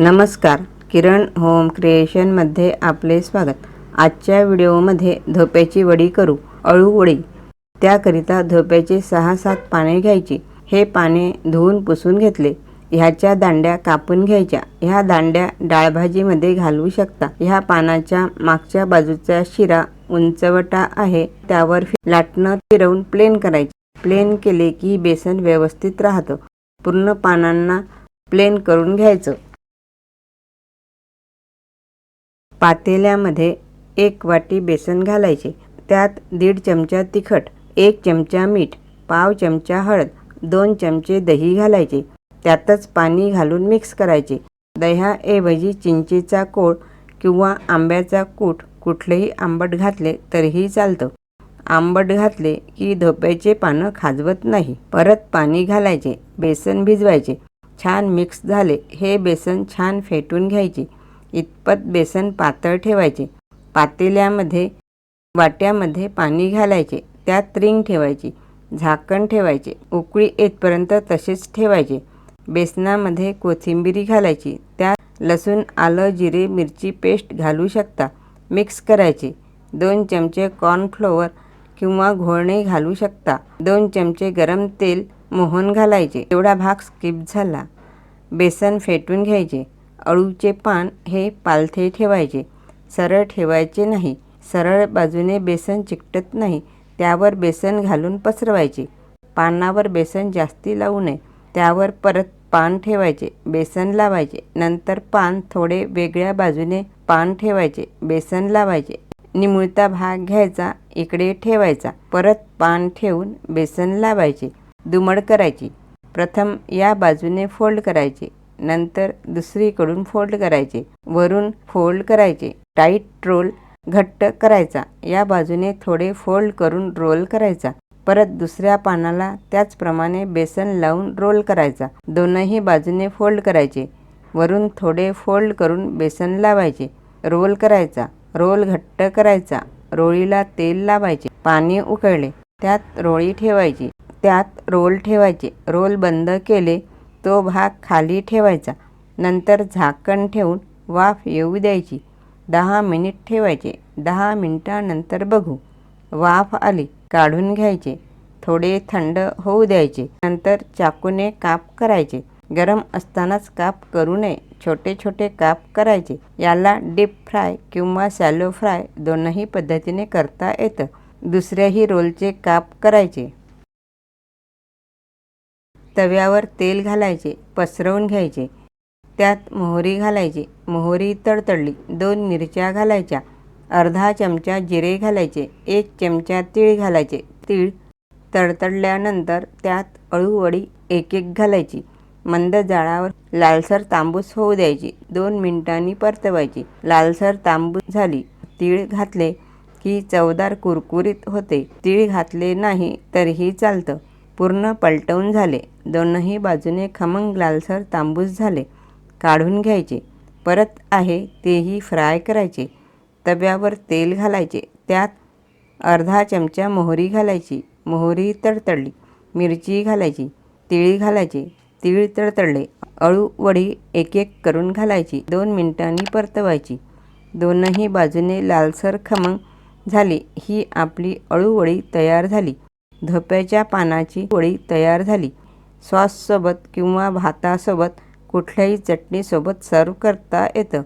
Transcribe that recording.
नमस्कार. किरण होम क्रिएशनमध्ये आपले स्वागत. आजच्या व्हिडिओमध्ये धोप्याची वडी करू अळू वडी. त्याकरिता धोप्याचे सहा सात पाने घ्यायची. हे पाने धुवून पुसून घेतले. ह्याच्या दांड्या कापून घ्यायच्या. ह्या दांड्या डाळभाजीमध्ये घालवू शकता. ह्या पानाच्या मागच्या बाजूचा शिरा उंचवटा आहे. त्यावर लाटणं फिरवून प्लेन करायचे. प्लेन केले की बेसन व्यवस्थित राहतं. पूर्ण पानांना प्लेन करून घ्यायचं. पातेल्यामध्ये एक वाटी बेसन घालायचे. त्यात दीड चमचा तिखट एक चमचा मीठ पाव चमचा हळद दोन चमचे दही घालायचे. त्यातच पाणी घालून मिक्स करायचे. दह्याऐवजी चिंचेचा कोळ किंवा आंब्याचा कूट कुठलेही आंबट घातले तरीही चालतं. आंबट घातले की धोप्याचे पानं खाजवत नाही. परत पाणी घालायचे बेसन भिजवायचे. छान मिक्स झाले हे बेसन छान फेटून घ्यायचे. इतपत बेसन पातळ ठेवायचे. पातेल्यामध्ये वाट्यामध्ये पाणी घालायचे. त्यात रिंग ठेवायची. झाकण ठेवायचे. उकळी येतपर्यंत तसेच ठेवायचे. बेसनामध्ये कोथिंबिरी घालायची. त्यात लसूण आलं जिरे मिरची पेस्ट घालू शकता. मिक्स करायचे. दोन चमचे कॉर्नफ्लोअर किंवा घोळणे घालू शकता. दोन चमचे गरम तेल मोहन घालायचे. एवढा भाग स्किप झाला. बेसन फेटून घ्यायचे. अळूचे पान हे पालथे ठेवायचे. सरळ ठेवायचे नाही. सरळ बाजूने बेसन चिकटत नाही. त्यावर बेसन घालून पसरवायचे. पानावर बेसन जास्ती लावू नये. त्यावर परत पान ठेवायचे. बेसन लावायचे. नंतर पान थोडे वेगळ्या बाजूने पान ठेवायचे. बेसन लावायचे. निमुळता भाग घ्यायचा. इकडे ठेवायचा. परत पान ठेवून बेसन लावायचे. दुमड करायची. प्रथम या बाजूने फोल्ड करायचे. नंतर दुसरीकडून फोल्ड करायचे. वरून फोल्ड करायचे. टाईट रोल घट्ट करायचा. या बाजूने थोडे फोल्ड करून रोल करायचा. परत दुसऱ्या पानाला त्याचप्रमाणे बेसन लावून रोल करायचा. दोनही बाजूने फोल्ड करायचे. वरून थोडे फोल्ड करून बेसन लावायचे. रोल करायचा. रोल घट्ट करायचा. रोळीला तेल लावायचे. पाणी उकळले. त्यात रोळी ठेवायची. त्यात रोल ठेवायचे. रोल बंद केले. तो भाग खाली ठेवायचा. नंतर झाकण ठेवून वाफ येऊ द्यायची. दहा मिनिट ठेवायचे. दहा मिनिटानंतर बघू. वाफ आली काढून घ्यायचे. थोडे थंड होऊ द्यायचे. नंतर चाकूने काप करायचे. गरम असतानाच काप करू नये. छोटे छोटे काप करायचे. याला डीप फ्राय किंवा सॅलो फ्राय दोनही पद्धतीने करता येतं. दुसऱ्याही रोलचे काप करायचे. तव्यावर तेल घालायचे पसरवून घ्यायचे. त्यात मोहरी घालायची. मोहरी तडतडली. दोन मिरच्या घालायच्या. अर्धा चमचा जिरे घालायचे. एक चमचा तीळ घालायचे. तीळ तडतडल्यानंतर त्यात अळूवडी एक एक घालायची. मंद जाळावर लालसर तांबूस होऊ द्यायची. दोन मिनिटांनी परतवायची. लालसर तांबूस झाली. तीळ घातले की चवदार कुरकुरीत होते. तीळ घातले नाही तरीही चालतं. पूर्ण पलटवून झाले. दोनही बाजूने खमंग लालसर तांबूस झाले. काढून घ्यायचे. परत आहे तेही फ्राय करायचे. तव्यावर तेल घालायचे. त्यात अर्धा चमचा मोहरी घालायची. मोहरी तडतडली. मिरची घालायची. तिळी घालायची. तिळ तडतडले. अळू वडी एक एक करून घालायची. दोन मिनिटांनी परतवायची. दोनही बाजूने लालसर खमंग झाली. ही आपली अळूवडी तयार झाली. धप्याच्या पानाची पोळी तयार झाली. सॉससोबत किंवा भातासोबत कुठल्याही चटणीसोबत सर्व करता येतं.